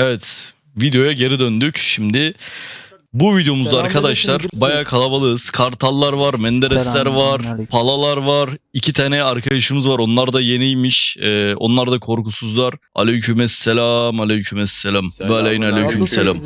Evet. Videoya geri döndük. Şimdi bu videomuzda Selamünaleyküm arkadaşlar bayağı kalabalığız. Kartallar var, Menderesler var, Selamünaleyküm. Palalar var. iki tane arkadaşımız var. Onlar da yeniymiş. Ee, onlar da korkusuzlar. Aleykümselam, aleykümselam. Selam. Ve aleyhine aleykümselam.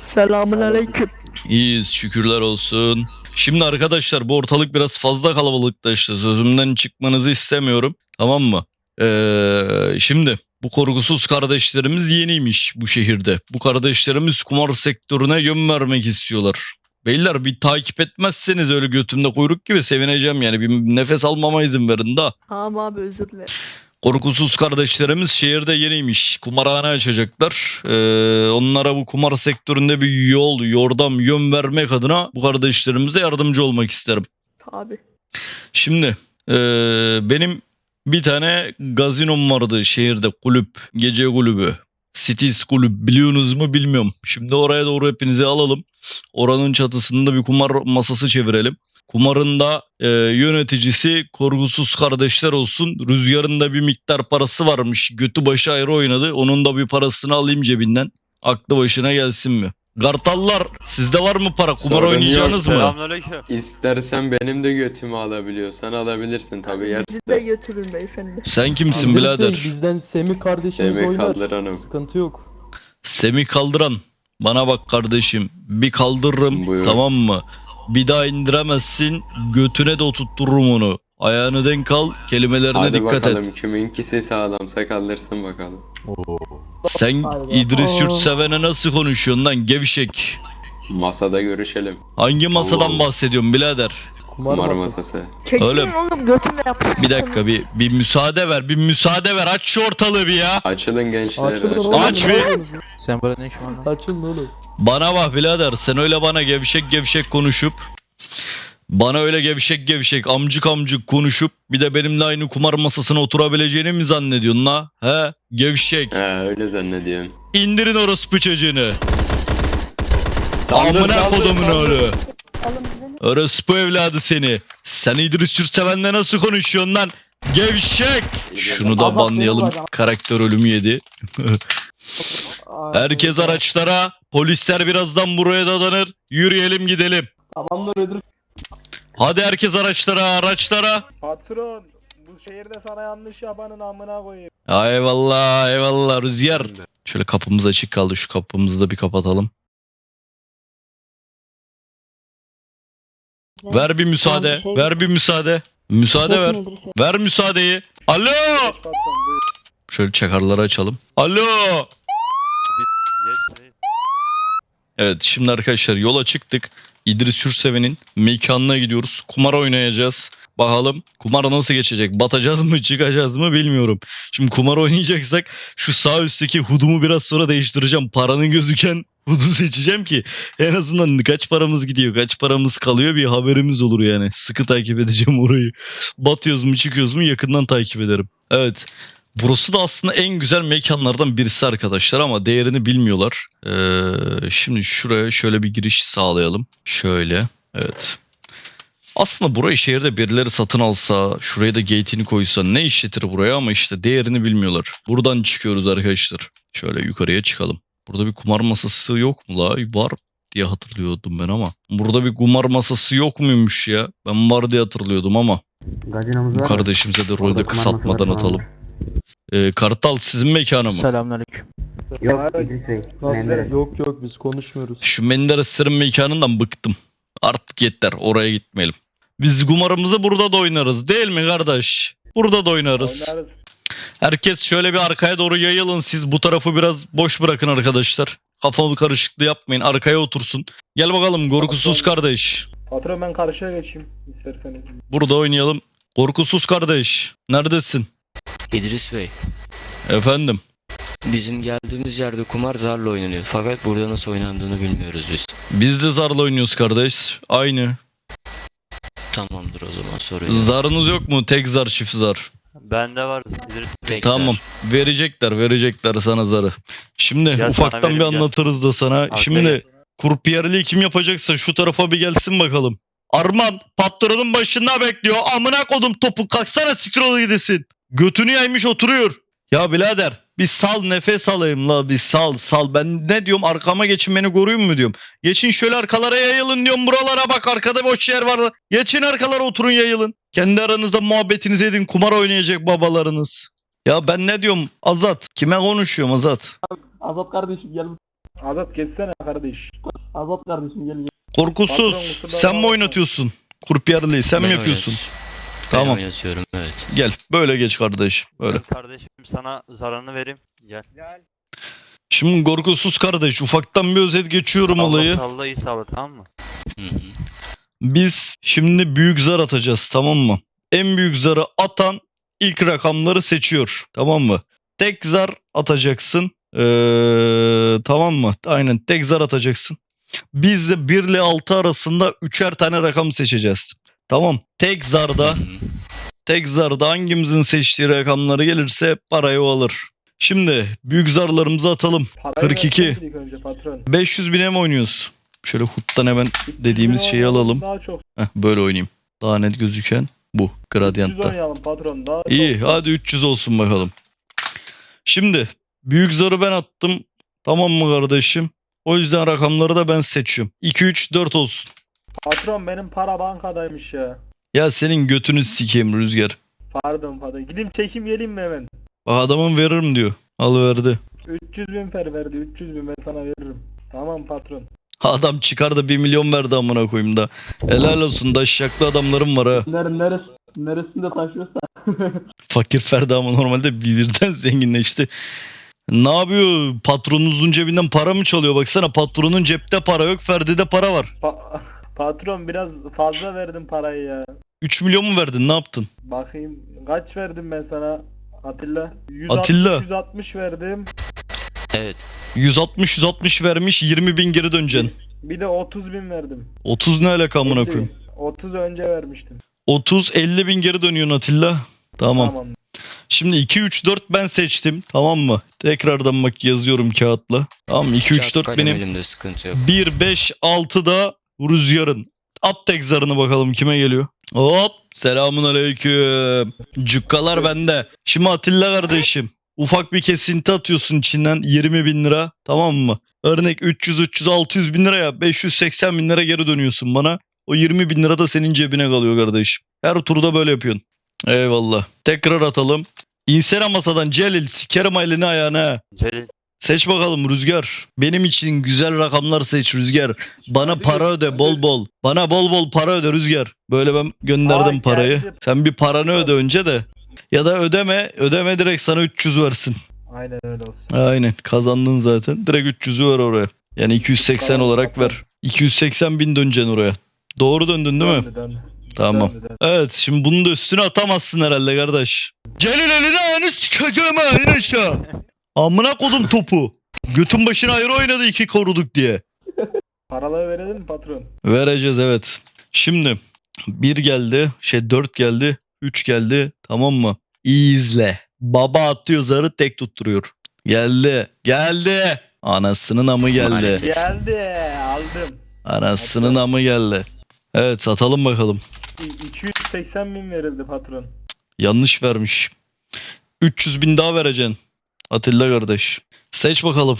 Selamun aleyküm. İyiyiz şükürler olsun. Şimdi arkadaşlar bu ortalık biraz fazla kalabalıkta işte sözümden çıkmanızı istemiyorum. Tamam mı? Ee, şimdi bu korkusuz kardeşlerimiz yeniymiş bu şehirde. Bu kardeşlerimiz kumar sektörüne yön vermek istiyorlar. Beyler bir takip etmezseniz öyle götümde kuyruk gibi sevineceğim yani. Bir nefes almama izin verin da. Tamam abi özür dilerim. Korkusuz kardeşlerimiz şehirde yeniymiş. Kumarhane açacaklar. Ee, onlara bu kumar sektöründe bir yol, yordam, yön vermek adına bu kardeşlerimize yardımcı olmak isterim. Tabi. Şimdi ee, benim bir tane gazinom vardı şehirde kulüp, gece kulübü. Cities kulüp biliyorsunuz mu bilmiyorum. Şimdi oraya doğru hepinizi alalım. Oranın çatısında bir kumar masası çevirelim. Kumarın da e, yöneticisi korkusuz kardeşler olsun. Rüzgar'ın da bir miktar parası varmış. Götü başı ayrı oynadı. Onun da bir parasını alayım cebinden. Aklı başına gelsin mi? Kartallar sizde var mı para? Kumar Sorun oynayacağınız yok. mı? Selamünaleyküm. İstersen benim de götümü alabiliyorsan alabilirsin tabii Bizi yersin. de götürün beyefendi. Sen kimsin İdris birader? Bizden Semih kardeşimiz Semih oynar. Kaldıran'ım. Sıkıntı yok. Semih kaldıran. Bana bak kardeşim. Bir kaldırırım Buyur. tamam mı? Bir daha indiremezsin. Götüne de oturttururum onu. Ayağını denk al. Kelimelerine Hadi dikkat bakalım et. kiminkisi sağlamsa kaldırsın bakalım. Sen İdris. Yurtseven'e nasıl konuşuyorsun lan gevşek? Masada görüşelim. Hangi masadan Oo. bahsediyorsun birader? Kumar, Kumar masası. Öyle mi? oğlum götümle yapıştırın. Bir dakika bir, bir müsaade ver. Bir müsaade ver. Aç şu ortalığı bir ya. Açılın gençler. Açılın oğlum. Aç bir. Sen burada ne var lan? Açılın oğlum. Bana bak birader sen öyle bana gevşek gevşek konuşup bana öyle gevşek gevşek amcık amcık konuşup bir de benimle aynı kumar masasına oturabileceğini mi zannediyorsun la? He? Gevşek. He öyle zannediyorum. İndirin orospu çocuğunu. Saldır, Amına saldır, kodumun saldır. oğlu. Orospu evladı seni. Sen İdris Yurtseven'le nasıl konuşuyorsun lan? Gevşek. Şunu da banlayalım. Karakter ölümü yedi. Herkes araçlara. Polisler birazdan buraya dadanır. Yürüyelim gidelim. Tamamdır Idris. Hadi herkes araçlara araçlara. Patron bu şehirde sana yanlış yapanın amına koyayım. Ya eyvallah eyvallah Rüzgar. Şöyle kapımız açık kaldı şu kapımızı da bir kapatalım. Ver bir müsaade. Tamam, şey- Ver bir müsaade. Müsaade ver. Kesin İdris'e. Ver müsaadeyi. Alo. Patron buyur. Şöyle çakarları açalım. Alo. Geç, ne? Evet şimdi arkadaşlar yola çıktık. İdris Yurtseven'in mekanına gidiyoruz. Kumar oynayacağız. Bakalım kumar nasıl geçecek? Batacağız mı çıkacağız mı bilmiyorum. Şimdi kumar oynayacaksak şu sağ üstteki hudumu biraz sonra değiştireceğim. Paranın gözüken hudu seçeceğim ki en azından kaç paramız gidiyor kaç paramız kalıyor bir haberimiz olur yani. Sıkı takip edeceğim orayı. Batıyoruz mu çıkıyoruz mu yakından takip ederim. Evet. Burası da aslında en güzel mekanlardan birisi arkadaşlar ama değerini bilmiyorlar. Ee, şimdi şuraya şöyle bir giriş sağlayalım. Şöyle. Evet. Aslında burayı şehirde birileri satın alsa, şuraya da gate'ini koysa ne işletir buraya ama işte değerini bilmiyorlar. Buradan çıkıyoruz arkadaşlar. Şöyle yukarıya çıkalım. Burada bir kumar masası yok mu la? Var diye hatırlıyordum ben ama. Burada bir kumar masası yok muymuş ya? Ben var diye hatırlıyordum ama. Var. kardeşimize de rolde kısaltmadan atalım. Ee, Kartal sizin mekanı mı? Selamünaleyküm. Yok İdris Bey. Nasıl? Menderes. Yok yok biz konuşmuyoruz. Şu Mendereslerin mekanından bıktım. Artık yeter oraya gitmeyelim. Biz kumarımızı burada da oynarız değil mi kardeş? Burada da oynarız. Oynarız. Herkes şöyle bir arkaya doğru yayılın. Siz bu tarafı biraz boş bırakın arkadaşlar. Kafamı karışıklığı yapmayın. Arkaya otursun. Gel bakalım korkusuz kardeş. Patron ben karşıya geçeyim isterseniz. Burada oynayalım. Korkusuz kardeş. Neredesin? İdris Bey, Efendim. bizim geldiğimiz yerde kumar zarla oynanıyor. Fakat burada nasıl oynandığını bilmiyoruz biz. Biz de zarla oynuyoruz kardeş. Aynı. Tamamdır o zaman sorun yok. Zarınız yok mu? Tek zar çift zar. Bende var İdris. Tekrar. Tamam. Verecekler verecekler sana zarı. Şimdi Gel sana ufaktan bir vereyim, gel. anlatırız da sana. Arkaya Şimdi gel. kurpiyerliği kim yapacaksa şu tarafa bir gelsin bakalım. Arman patronun başında bekliyor. Amına kodum topu kalksana sikrola gidesin. Götünü yaymış oturuyor. Ya birader Bir sal nefes alayım la bir sal sal. Ben ne diyorum arkama geçin beni koruyun mu diyorum. Geçin şöyle arkalara yayılın diyorum buralara bak arkada boş yer var. Geçin arkalara oturun yayılın. Kendi aranızda muhabbetinizi edin kumar oynayacak babalarınız. Ya ben ne diyorum Azat? Kime konuşuyorum Azat? Azat kardeşim gel. Azat geçsene kardeş. Azat kardeşim gel. gel. Korkusuz. Patron Sen mi oynatıyorsun? Kurpiyerliği sen mi Ben yapıyorsun? oynat- Tamam. Ben oynatıyorum evet. Gel böyle geç kardeş. Böyle. Kardeşim sana zararını vereyim. Gel. Gel. Şimdi korkusuz kardeş ufaktan bir özet geçiyorum Allah olayı. salla iyi sağla tamam mı? Hı hı. Biz şimdi büyük zar atacağız tamam mı? En büyük zarı atan ilk rakamları seçiyor tamam mı? Tek zar atacaksın. Ee, tamam mı? Aynen tek zar atacaksın. Biz de 1 ile 6 arasında üçer tane rakam seçeceğiz. Tamam. Tek zarda tek zarda hangimizin seçtiği rakamları gelirse parayı o alır. Şimdi büyük zarlarımızı atalım. Parayı 42. versene ilk önce patron. 500 bine mi oynuyoruz? Şöyle huttan hemen 300 dediğimiz şeyi alalım. Daha çok. Heh, böyle oynayayım. Daha net gözüken bu 300 Gradient'ta. oynayalım patron. Daha İyi çok. hadi 300 olsun bakalım. Şimdi büyük zarı ben attım. Tamam mı kardeşim? O yüzden rakamları da ben seçiyorum. 2 3 4 olsun. Patron benim para bankadaymış ya. Ya senin götünü sikeyim Rüzgar. Pardon pardon. Gideyim çekim geleyim mi hemen? Bak adamın veririm diyor. Al verdi. 300 bin fer verdi. 300 bin ben sana veririm. Tamam patron. Adam çıkar da 1 milyon verdi amına koyayım da. Helal olsun da şaklı adamlarım var ha. Nere, neresi, neresinde taşıyorsa. Fakir Ferdi ama normalde birden zenginleşti. Ne yapıyor? Patronunuzun cebinden para mı çalıyor? Baksana patronun cepte para yok, Ferdi'de para var. Pa- patron biraz fazla verdim parayı ya. 3 milyon mu verdin? Ne yaptın? Bakayım kaç verdim ben sana Atilla? 160, Atilla. 160 verdim. Evet. 160 160 vermiş 20 bin geri döneceksin. Bir de 30 bin verdim. 30 ne alaka amına koyayım? 30 önce vermiştim. 30 50 bin geri dönüyorsun Atilla. Tamam. Tamam. Şimdi 2 3 4 ben seçtim. Tamam mı? Tekrardan bak yazıyorum kağıtla. Tamam mı? 2 3 Kağıt 4 kalem benim. elimde sıkıntı yok. 1 5 6 da Rüzgar'ın. At tek zarını bakalım kime geliyor. Hop selamun aleyküm. Cukkalar bende. Şimdi Atilla kardeşim. Ufak bir kesinti atıyorsun içinden 20 bin lira tamam mı? Örnek 300 300 600 bin liraya 580 bin lira geri dönüyorsun bana. O 20 bin lira da senin cebine kalıyor kardeşim. Her turda böyle yapıyorsun. Eyvallah. Tekrar atalım. İnsene masadan Celil sikerim elini ayağına. Celil. Seç bakalım Rüzgar. Benim için güzel rakamlar seç Rüzgar. Bana para öde bol bol. Bana bol bol para öde Rüzgar. Böyle ben gönderdim Aa, parayı. geldi. Sen bir paranı öde önce de. Ya da ödeme. Ödeme direkt sana 300 versin. Aynen öyle olsun. Aynen kazandın zaten. Direkt 300'ü ver oraya. Yani 280 Tamam, olarak ver. 280 bin döneceksin oraya. Doğru döndün değil mi? Döndü, döndü. Tamam. Döndü, döndü. Evet şimdi bunun da üstüne atamazsın herhalde kardeş. Celil elini ayağını sikeceğim ha in aşağı. Amına kodum topu. Götün başına ayrı oynadı iki koruduk diye. Paraları verelim mi patron? Vereceğiz evet. Şimdi bir geldi şey dört geldi. Üç geldi tamam mı? İyi izle. Baba atıyor zarı tek tutturuyor. Geldi. Geldi. Anasının amı geldi. Geldi. Aldım. Anasının amı geldi. Evet satalım bakalım. İ- 280 bin verildi patron. Yanlış vermiş. 300 bin daha vereceksin. Atilla kardeş. Seç bakalım.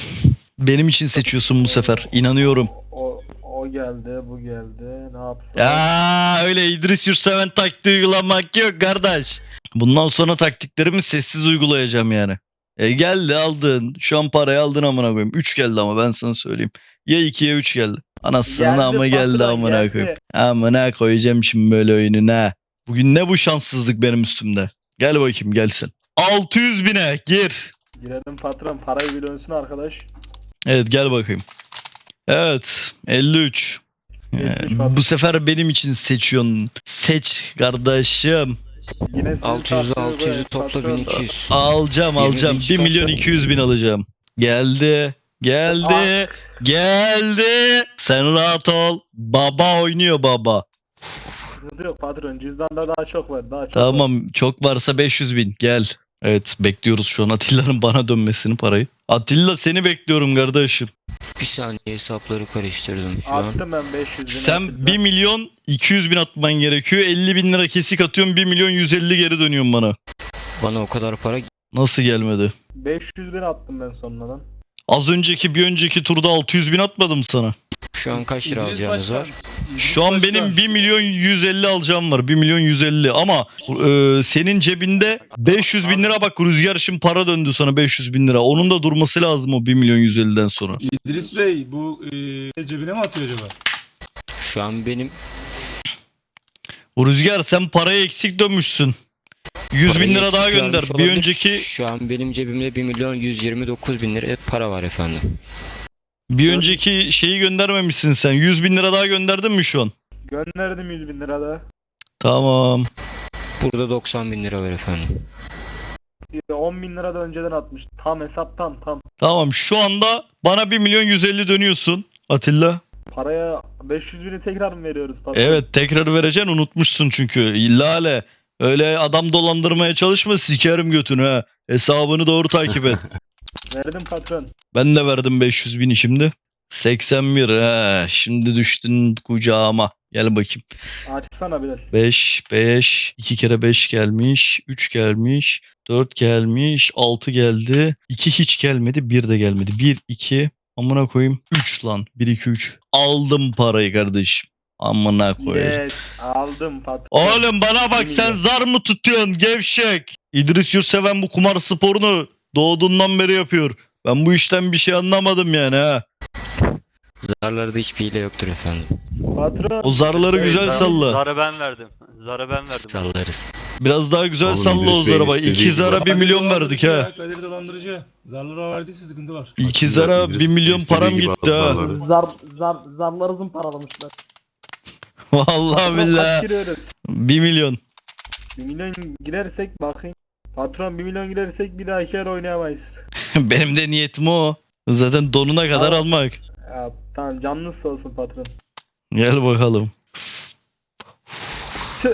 Benim için seçiyorsun bu sefer. İnanıyorum. O, o geldi, bu geldi. Ne yapsın? Ya öyle İdris Yurtseven taktiği uygulamak yok kardeş. Bundan sonra taktiklerimi sessiz uygulayacağım yani. E geldi aldın. Şu an parayı aldın amına koyayım. 3 geldi ama ben sana söyleyeyim. Ya 2 ya 3 geldi. Anasının Geldi ama geldi amına koyayım. Amına koyacağım şimdi böyle oyununa. Bugün ne bu şanssızlık benim üstümde. Gel bakayım gelsin. 600 bine gir. Girelim patron. Parayı bir dönsün arkadaş. Evet gel bakayım. Evet 53. Ee, 73 patron. bu sefer benim için seçiyorsun. Seç kardeşim. Yine sizin 600'lü taktığınız 600'ü o topla patron. 1200. Alacağım 20 bin alacağım. 1 çıkarsa- milyon 200 bin alacağım. Geldi. Geldi. Geldi. Sen rahat ol. Baba oynuyor baba. Yok patron. Cüzdanda daha çok var. Daha çok var. Tamam çok varsa 500 bin. Gel. Evet bekliyoruz şu an Atilla'nın bana dönmesini parayı. Atilla seni bekliyorum kardeşim. Bir saniye hesapları karıştırdım şu an. Attım ben 500 bin. Sen Atilla. 1 milyon 200 bin atman gerekiyor. 50 bin lira kesik atıyorum 1 milyon 150 geri dönüyorsun bana. Bana o kadar para Nasıl gelmedi? 500 bin attım ben sonradan. Az önceki bir önceki turda 600 bin atmadım sana. Şu an kaç lira İdris alacağınız Başkan, var? İdris Şu an Başkan. benim 1 milyon 150 alacağım var. 1 milyon 150 ama e, senin cebinde 500 bin lira bak rüzgar şimdi para döndü sana 500 bin lira. Onun da durması lazım o 1 milyon 150'den sonra. İdris Bey bu e, cebine mi atıyor acaba? Şu an benim O rüzgar sen paraya eksik dönmüşsün. 100 bin lira daha gönder. Bir olabilir. önceki Şu an benim cebimde 1 milyon 129 bin lira para var efendim. bir önceki şeyi göndermemişsin sen. 100 bin lira daha gönderdin mi şu an? Gönderdim 100 bin lira da. Tamam. Burada 90 bin lira var efendim. 10 bin lira da önceden atmış. Tam hesap tam tam. Tamam şu anda bana 1 milyon 150 dönüyorsun Atilla. Paraya 500 bini tekrar mı veriyoruz? patron? Evet tekrar vereceksin unutmuşsun çünkü. Lale öyle adam dolandırmaya çalışma sikerim götünü ha. Hesabını doğru takip et. Verdim patron. ben de verdim 500 bini şimdi. 81 he şimdi düştün kucağıma. Gel bakayım. Açsana Bilal. 5 5 2 kere 5 gelmiş 3 gelmiş 4 gelmiş 6 geldi 2 hiç gelmedi 1 de gelmedi 1 2 amına koyayım 3 lan 1 2 3 aldım parayı kardeşim amına koyayım Yes. Aldım patron. Oğlum bana bak sen zar mı tutuyorsun gevşek? İdris Yurtseven bu kumar sporunu doğduğundan beri yapıyor. Ben bu işten bir şey anlamadım yani ha. Zarlarda hiçbir hile yoktur efendim. Patron. O zarları Evet, güzel salla. Zarı ben verdim. Zarı ben verdim. Sallarız. Biraz daha güzel Oğlum salla o İdris Bey'in zara bak. istediği İki gibi. zara bir milyon verdik ha. Kadir dolandırıcı. Zarlara verdiyse sıkıntı var. İki zara bir milyon param gitti ha. Zar, zar, zarları zımparalamışlar. Vallahi Patron kaç billahi. giriyoruz? Bir milyon. 1 milyon girersek bakayım. Patron 1 milyon girersek bir daha iki yer oynayamayız. Benim de niyetim o. Zaten donuna kadar Tamam. almak. Ya, tamam canınız sağ olsun patron. Gel bakalım.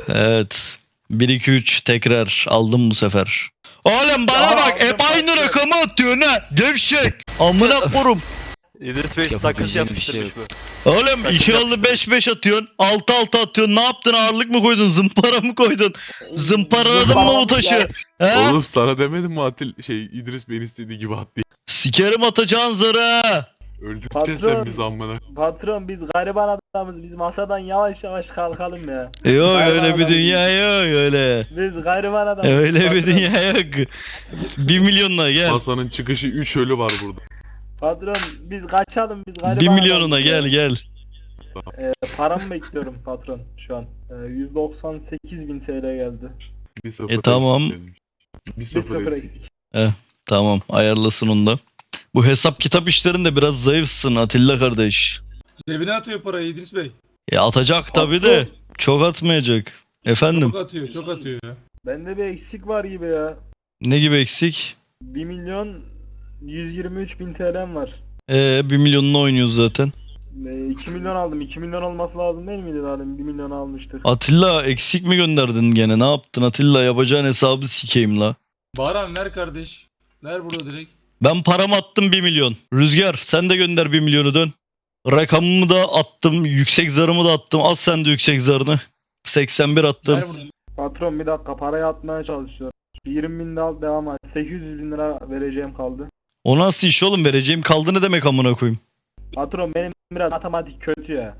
Evet. 1 2 3 tekrar aldım bu sefer. Oğlum bana Ya bak aldım hep aynı rakamı atıyorsun ha. Gevşek. Amına korum. İdris Bey sakız Yapabileceğim bir şey yapıştırmış bu. Oğlum Sakın 2 aldı yapıştırma. 5 5 atıyorsun. 6 6 atıyorsun. Ne yaptın? Ağırlık mı koydun? Zımpara mı koydun? Zımparaladın mı bu taşı? He? Oğlum sana demedim mi Atil şey İdris Bey'in istediği gibi at diye. Sikerim atacağın zarı ha. Öldüreceksin Patron. sen bizi amına. Patron biz gariban adamız. Biz masadan yavaş yavaş kalkalım ya. Yok Gariban öyle bir adam dünya yok öyle. Biz gariban adamız. Öyle bir patron. dünya yok. 1 milyonla gel. Masanın çıkışı 3 ölü var burada. Patron biz kaçalım biz gariban 1 milyonuna gel gel. Ee, paramı bekliyorum patron şu an. Ee, 198 bin TL geldi. Bir sıfır E, tamam. eksik benim. Bir sıfır sıfır eksik. eksik. Tamam ayarlasın onu da. Bu hesap kitap işlerinde biraz zayıfsın Atilla kardeş. Cebine atıyor parayı İdris Bey. E atacak tabi de çok atmayacak. Efendim Çok atıyor, çok atıyor ya. Bende bir eksik var gibi ya. ne gibi eksik? 1 milyon 123 bin TL'm var. Ee 1 milyonunu oynuyoruz zaten. Ee, 2 milyon aldım. 2 milyon olması lazım değil miydi zaten? 1 milyon almıştık. Atilla eksik mi gönderdin gene? Ne yaptın Atilla? Yapacağın hesabı sikeyim la. Baran ver kardeş. Ver burada direkt. Ben paramı attım 1 milyon. Rüzgar sen de gönder 1 milyonu dön. Rakamımı da attım. Yüksek zarımı da attım. At sen de yüksek zarını. 81 attım. Ver burada. Patron bir dakika parayı atmaya çalışıyorum. 20 bin de al devam et. 800 bin lira vereceğim kaldı. O nasıl iş oğlum? Vereceğim kaldı ne demek amına koyayım? Patron benim biraz matematik kötü ya.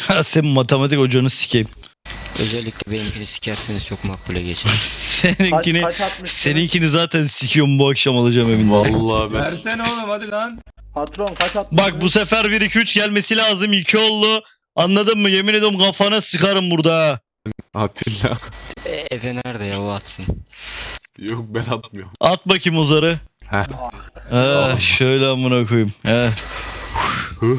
Ha sen matematik hocanı sikeyim. Özellikle benimkini sikerseniz çok makbule geçer. Seninkini kaç seninkini zaten sikiyorum bu akşam alacağım eminim. Vallahi ben Versene oğlum hadi lan. Patron kaç atmış? Bak bu sefer 1 2 3 gelmesi lazım. 2 oldu. Anladın mı? Yemin ediyorum kafana sıkarım burada ha. Atilla. E, Efe nerede ya o atsın. Yok ben atmıyorum. At bakayım o zarı. Heh. Ha, şöyle amına koyayım. He. Hı.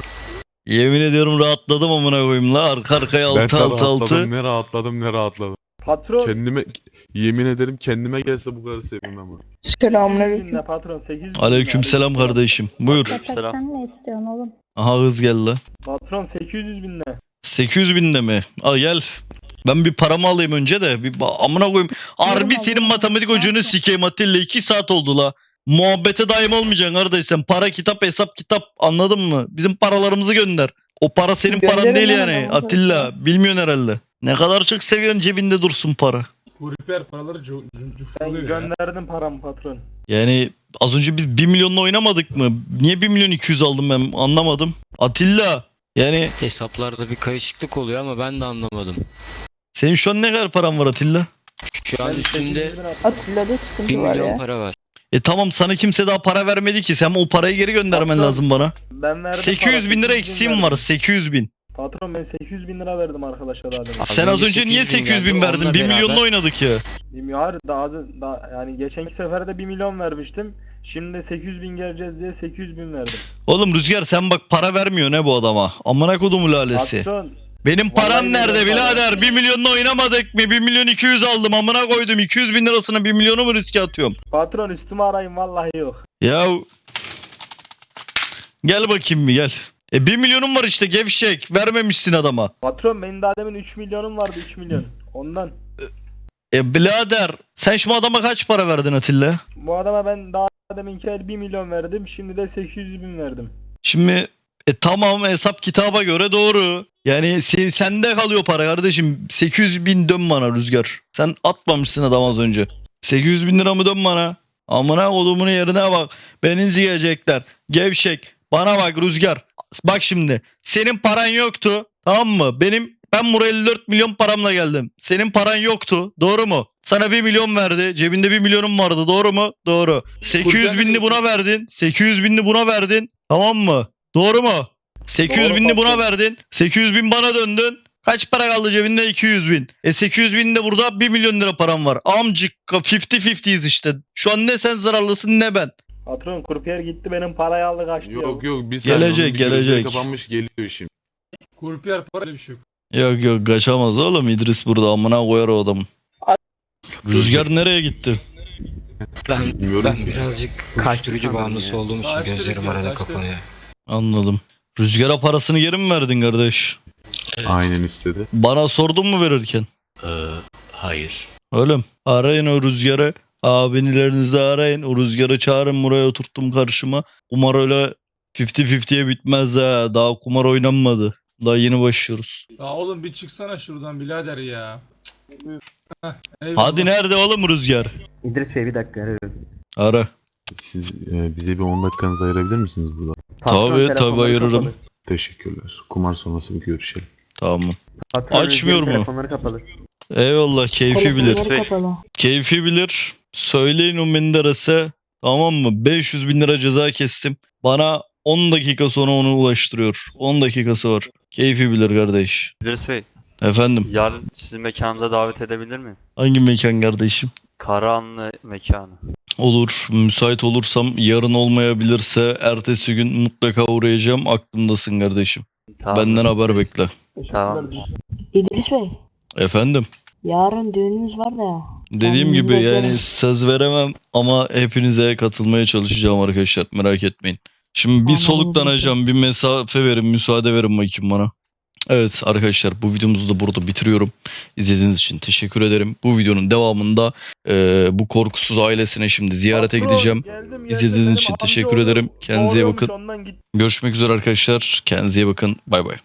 Yemin ediyorum rahatladım amına koyayım la. Arka arkaya Ben 6 de 6 6. rahatladım ne rahatladım ne rahatladım. Patron Kendime yemin ederim kendime gelse bu kadar sevinmem ama. 800 bin de patron 800 bin de. Aleykümselam kardeşim. Buyur. Selam. Sen ne istiyorsun oğlum? Aha hız geldi. la. Patron 800 bin de. 800 bin de mi? Al gel. Ben bir paramı alayım önce de. Bir ba- amına koyayım. Harbi senin matematik hocanı sikeyim Atilla. 2 saat oldu la. Muhabbete daim olmayacaksın kardeş sen. Para kitap hesap kitap anladın mı? Bizim paralarımızı gönder. O para senin paran değil yani Atilla. Bilmiyorsun herhalde. Ne kadar çok seviyorsun cebinde dursun para. Kurper paraları cu- cu- Ben cufluyor ya. gönderdim paramı patron. Yani az önce biz 1 milyonla oynamadık mı? Niye 1 milyon 200 aldım ben anlamadım. Atilla yani Hesaplarda bir karışıklık oluyor ama ben de anlamadım. senin şu an ne kadar paran var Atilla? Şu an Ben üstümde 800 bin attım. Atilla'da sıkıntı 1 var milyon ya. para var. E tamam sana kimse daha para vermedi ki. Sen o parayı geri göndermen Patron, lazım bana. Ben verdim 800 bin lira eksiğim var 800 bin. Patron ben 800 bin lira verdim demin. Az Sen az önce niye 800 bin 800 bin geldi, verdin? onunla 1 beraber- milyonla oynadık ya. Bilmiyorum hayır daha, az- daha yani geçenki seferde de 1 milyon vermiştim. Şimdi de 800 bin geleceğiz diye 800 bin verdim. Oğlum Rüzgar sen bak para vermiyor ne bu adama. Amına kodumu lalesi. Patron Benim param Vallahi nerede para. birader? 1 milyonla oynamadık mı? 1 milyon 200 aldım amına koydum. 200 bin lirasına 1 milyonu mu riske atıyorum? patron üstüme arayın vallahi yok. Ya Gel bakayım bir gel. E 1 milyonum var işte gevşek. Vermemişsin adama. Patron benim daha demin 3 milyonum vardı 3 milyon. Ondan. E birader sen şu adama kaç para verdin Atilla? Bu adama ben daha deminki el 1 milyon verdim. Şimdi de 800 bin verdim. Şimdi e tamam hesap kitaba göre doğru. Yani se- sende kalıyor para kardeşim. 800 bin dön bana Rüzgar. Sen atmamışsın adam az önce. 800 bin lira mı dön bana? Amına kodumun yerine bak. Beni gelecekler. Gevşek. Bana bak Rüzgar. Bak şimdi. Senin paran yoktu. Tamam mı? Benim ben buraya 54 milyon paramla geldim. Senin paran yoktu. Doğru mu? Sana 1 milyon verdi. Cebinde 1 milyonum vardı. Doğru mu? Doğru. 800 binini buna verdin. 800 binini buna verdin. Tamam mı? Doğru mu? 800 Doğru binini buna verdin. 800 bin bana döndün. Kaç para kaldı cebinde? 200 bin. E 800 bin de burada 1 milyon lira param var. Amcık 50-50'yiz işte. Şu an ne sen zararlısın ne ben. Patron kurpiyer gitti benim parayı aldı kaçtı. Yok ya. yok bir Gelecek, saniye, onun bir gözleri gelecek. kapanmış geliyor şimdi. Kurper para bir şey yok. Yok yok kaçamaz oğlum İdris burada amına koyar o adamı. Rüzgar nereye gitti? Ben Bilmiyorum ben ki. birazcık uyuşturucu bağımlısı olduğum için gözlerim arada kapanıyor. Anladım. Rüzgara parasını geri mi verdin kardeş? Aynen istedi. Bana sordun mu verirken? Ee, hayır. Öyle mi? Arayın o rüzgarı. Abinilerinizi arayın. O rüzgarı çağırın buraya oturttum karşıma. Kumar öyle 50-50'ye bitmez ha. Daha kumar oynanmadı. Daha yeni başlıyoruz. Ya oğlum bir çıksana şuradan birader ya. Heh, eyvallah. Hadi nerede oğlum rüzgar? İdris Bey bir dakika arıyorum. Ara. Siz e, bize bir 10 dakikanızı ayırabilir misiniz burada? Patron Tabii, telefonları tabii, ayırırım. kapalı. Teşekkürler. Kumar sonrası bir görüşelim. Tamam. Patron Açmıyor Rüzgar'ın mu? Telefonları kapalı. Eyvallah keyfi bilir. kapalı. Keyfi bilir. Söyleyin o Menderes'e. Tamam mı? 500 bin lira ceza kestim. Bana 10 dakika sonra onu ulaştırıyor. 10 dakikası var. Keyfi bilir kardeş. İdris Bey, Efendim. yarın sizi mekanımıza davet edebilir miyim? Hangi mekan kardeşim? Karahanlı mekanı. Olur. Müsait olursam yarın olmayabilirse ertesi gün mutlaka uğrayacağım. Aklımdasın kardeşim. Tamam. Benden haber bekle. Tamam. İdris Bey, Efendim. yarın düğünümüz var da. Dediğim gibi yani bakın. söz veremem ama hepinize katılmaya çalışacağım arkadaşlar. Merak etmeyin. Şimdi bir soluklanacağım, bir mesafe verin, müsaade verin bakayım bana. Evet arkadaşlar bu videomuzu da burada bitiriyorum. İzlediğiniz için teşekkür ederim. Bu videonun devamında eee, bu korkusuz ailesine şimdi ziyarete Patron, gideceğim. geldim. İzlediğiniz için teşekkür oğlum ederim. Kendinize iyi bakın. Görüşmek üzere arkadaşlar. Kendinize iyi bakın. Bay bay.